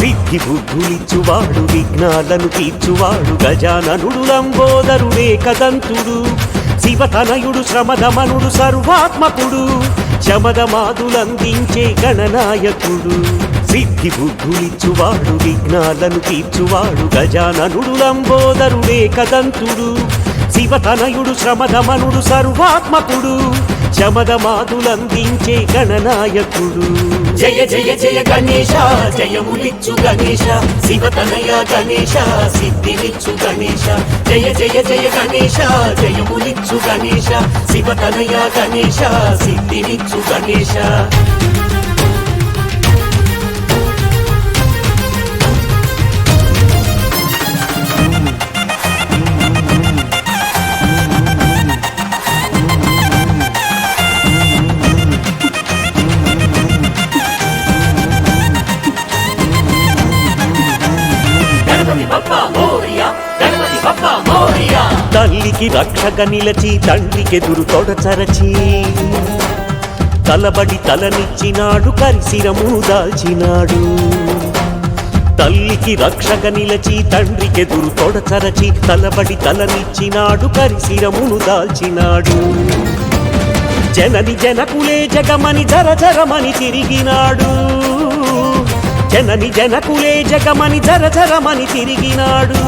సిద్ధి బుద్ధులిచ్చువాడు విఘ్నాలను తీర్చువాడు గజాననుడు లంబోదరుడే కదంతుడు. శివతనయుడు శ్రమదమనుడు సర్వాత్మకుడు శమదమాదులందించే గణనాయకుడు. సిద్ధి బుద్ధులిచ్చువాడు విఘ్నాలను తీర్చువాడు గజాననుడు లంబోదరుడే కదంతుడు. శివతనయుడు శ్రమదమనుడు సర్వాత్మకుడు శమదమాదులందించే గణనాయకుడు. జయ జయ జయ గణేశ జయములిచ్చు గణేశ శివతనయ గణేశ సిద్ధినిచ్చు గణేశ. జయ జయ జయ గణేశ జయములిచ్చు గణేశ శివతనయ గణేశ సిద్ధినిచ్చు గణేశ. తల్లికి రక్షక నిలచి తండ్రికెదురు తొడచరచి తలబడి తలనిచ్చినాడు కరిశిరమును దాల్చినాడు. తల్లికి రక్షక నిలచి తండ్రికెదురు తొడచరచి తలబడి తలనిచ్చినాడు కరిశిరమును దాల్చినాడు. జనని జనకులే జగమని జర జరమని తిరిగినాడు. జనని జనకులే జగమని జర జరమని తిరిగినాడు.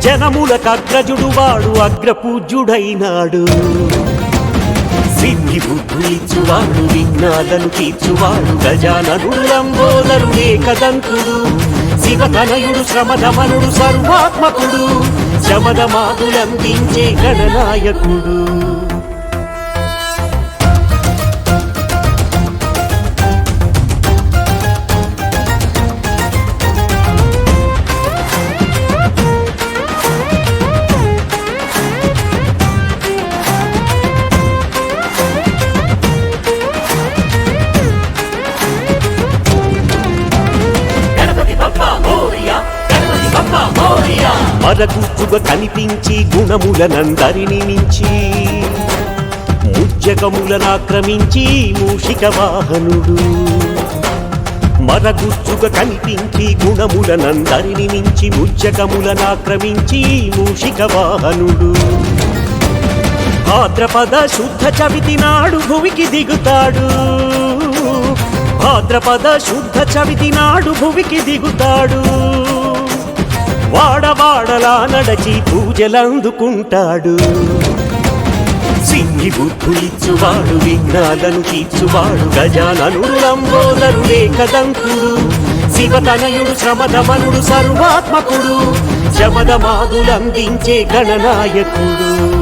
జనములకు అగ్రజుడు వాడు అగ్రపూజ్యుడైనాడు. సిద్ధి బుద్ధులిచ్చువాడు విఘ్నాలను తీర్చువాడు గజాననుడు లంబోదరు ఏకదంతుడు. శివతనయుడు శ్రమధమనుడు సర్వాత్మకుడు శమదమాదులందించే గణనాయకుడు. మోరియా కనిపించి గుణములనందరిని మించి ముజ్జకములనాక్రమించి మూషిక వాహనుడు. మరగుచ్చుగ కనిపించి గుణములనందరిని మించి ముజ్జకములనాక్రమించి మూషిక వాహనుడు. భాద్రపద శుద్ధ చవితి నాడు భువికి దిగుతాడు. భాద్రపద శుద్ధ చవితి నాడు భువికి దిగుతాడు. వాడవాడలా నడచి పూజలందుకుంటాడు. సింగి బుద్ధులిచ్చువాడు విఘ్నాలను తీర్చువాడు గజాననుడు లంబోదరుడే కదంకుడు శివతనయుడు శ్రమదమనుడు సర్వాత్మకుడు. శమదమాదులందించే గణనాయకుడు.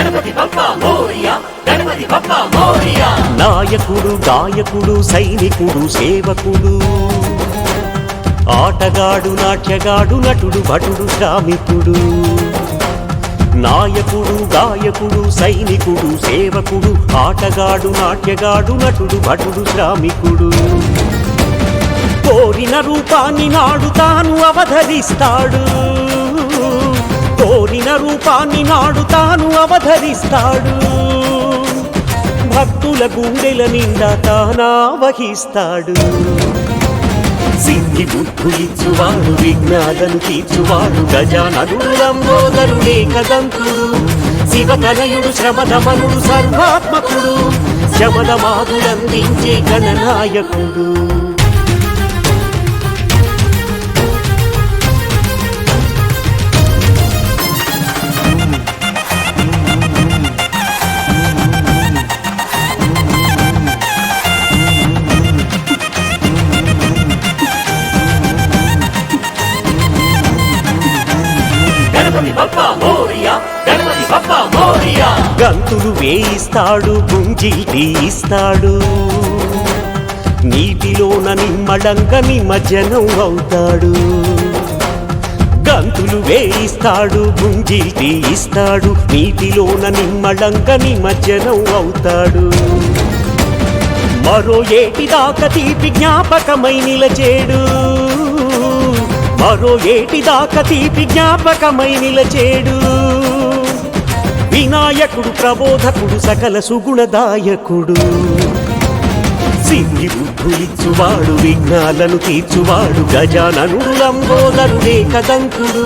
గణపతి మోరియా గణపతి మోరియా. నాయకుడు గాయకుడు సైనికుడు సేవకుడు. ఆటగాడు నాట్యగాడు నటుడు భటుడు శ్రామికుడు. నాయకుడు గాయకుడు సైనికుడు సేవకుడు ఆటగాడు నాట్యగాడు నటుడు భటుడు శ్రామికుడు. కోరిన రూపాన్ని నాడు తాను అవధరిస్తాడు. కోరిన రూపాన్ని నాడు తాను అవధరిస్తాడు భక్తుల గుండెల నిండా తానా వహిస్తాడు. సిద్ధి బుద్ధులిచ్చువాడు విఘ్నాలను తీర్చువాడు గజాననుడు లంబోదరుడే కదంతుడు. శివతనయుడు శ్రమధమనుడు సర్వాత్మకుడు శమధమాదులందించే గణనాయకుడు. గంతులు వేయిస్తాడు గుంజిల్ తీయిస్తాడు. నీటిలోన నిమ్మడంగ నిమజ్జనం అవుతాడు. గంతులు వేయిస్తాడు గుంజిల్ తీయిస్తాడు. నీటిలోన నిమ్మడంగ నిమజ్జనం అవుతాడు. మరో ఏటి దాకా తీపి జ్ఞాపకమై నిలచేడు. మరో ఏటి దాకా తీపి జ్ఞాపకమై నిలచేడు. వినాయకుడు ప్రబోధకుడు సకల సుగుణదాయకుడు. సిద్ధి బుద్ధులిచ్చువాడు విఘ్నాలను తీర్చువాడు గజాననుడు లంబోదరుడే కదంకుడు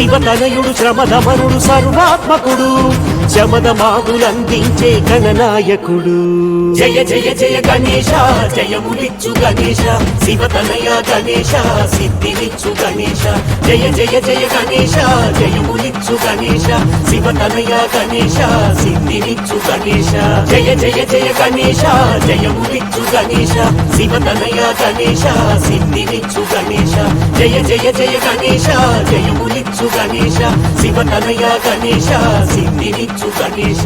శివతనయుడు శ్రమధమరుడు సర్వాత్మకుడు శమద శమదమాగులందించే గణనాయకుడు. జయ జయ జయ గణేశ జయములిచ్చు గణేశ శివతనయ గణేశ సిద్ధినిచ్చు జయ జయ జయ గణేశ జయములిచ్చు గణేశ శివతనయ గణేశ సిద్ధినిచ్చు గణేశ. జయ జయ జయ గణేశ జయములిచ్చు గణేశ శివతనయ గణేశ సిద్ధినిచ్చు గణేశ. జయ జయ జయ గణేశ జయములిచ్చు గణేశ శివతనయ గణేశ సిద్ధినిచ్చు గణేశ.